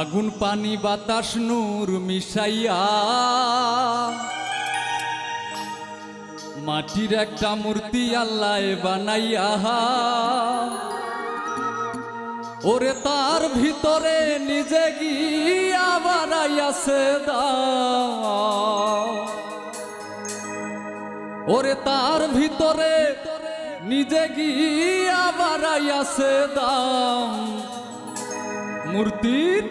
আগুন, পানি, বাতাস, নূর মিশাইয়া মাটির একটা মূর্তি আল্লাহ বানাইয়া। ওরে তার ভিতরে নিজে গিয়া বানাইয়াছে দা। ওরে তার ভিতরে নিজে গিয়া বাড়াইয়াছে দাম। মূর্তির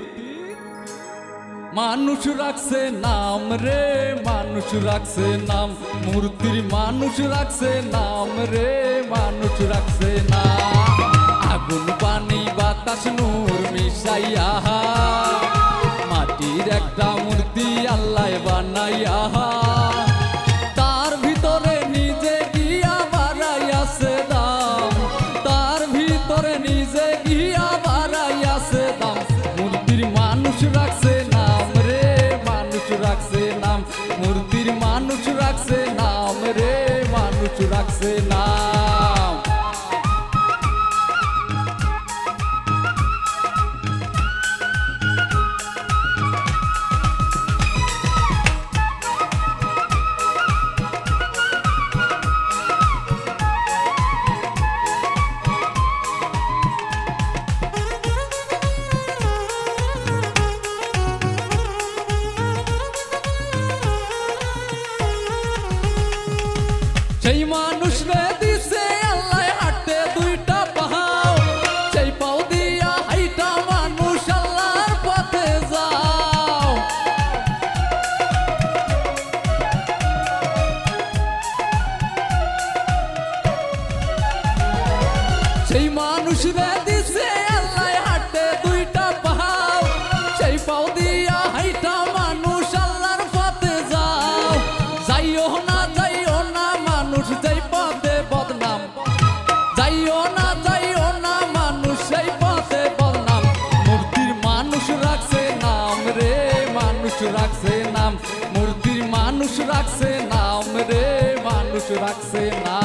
মানুষ রাখছে নাম রে, মানুষ রাখছে নাম। মূর্তির মানুষ রাখছে নাম রে, মানুষ রাখছে নাম। আগুন, পানি, বাতাস, নূর মিশাইয়া মাটির একটা মূর্তি আল্লাহ বানাইয়া রাখছে নাম রে মানুষ রাখছে নাম। রাখছে নাম রে মানুষ রাখছে নাম।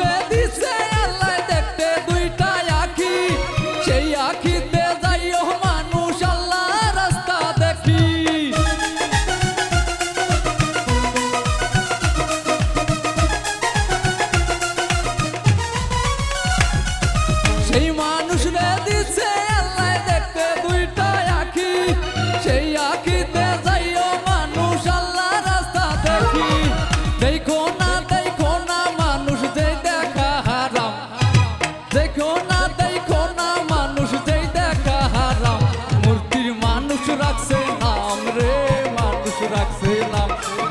রে দিছে আল্লাহ দেখতে দুইটা আখি। সেই আখিতে যাইও মানুষ আল্লাহ রাস্তা দেখি। সেই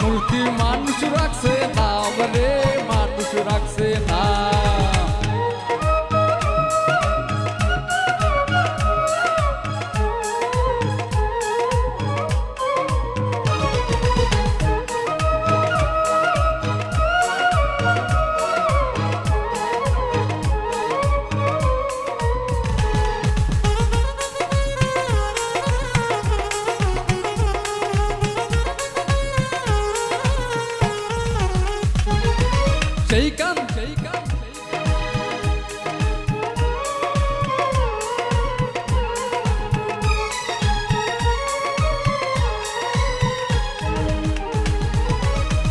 নাম মূর্তির মানুষ রাখছে সেই কাম সেই কাম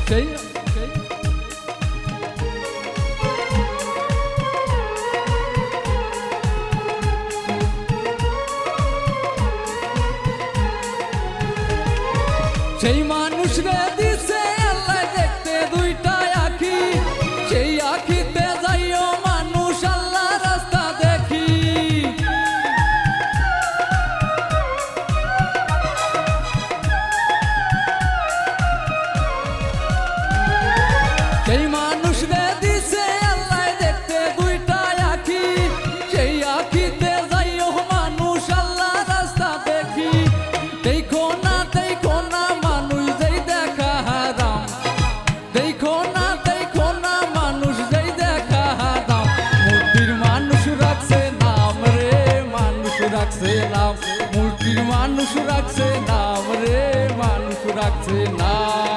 সেই সেই সেই মানুষ রে রাখছে নাম। মূর্তির মানুষ রাখছে নাম রে মানুষ রাখছে নাম।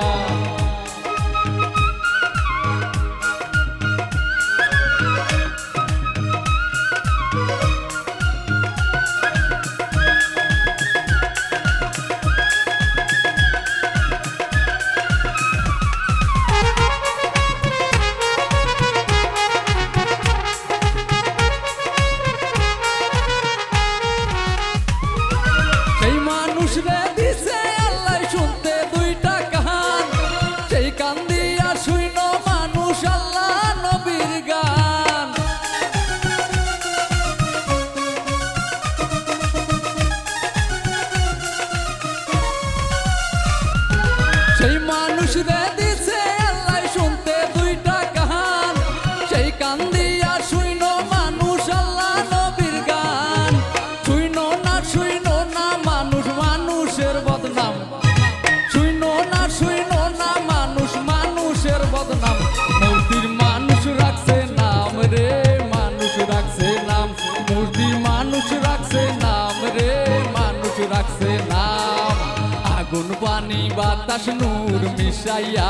পানি বাতাস নূর মিশাইয়া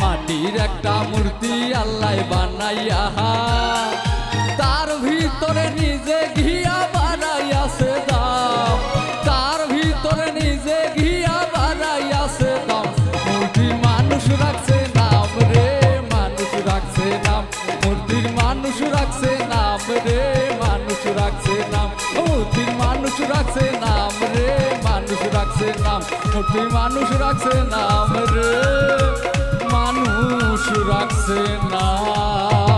মাটির একটা মূর্তি আল্লাহ বানাইয়া তার ভিতরে নিজে ঘিয়া বানাইয়াছে দাম। তার ভিতরে নিজে ঘিয়া বানাইয়াছে দাম। মূর্তি মানুষ রাখছে রাখছে নাম মূর্তির মানুষ রাখছে নাম রে মানুষ রাখছে নাম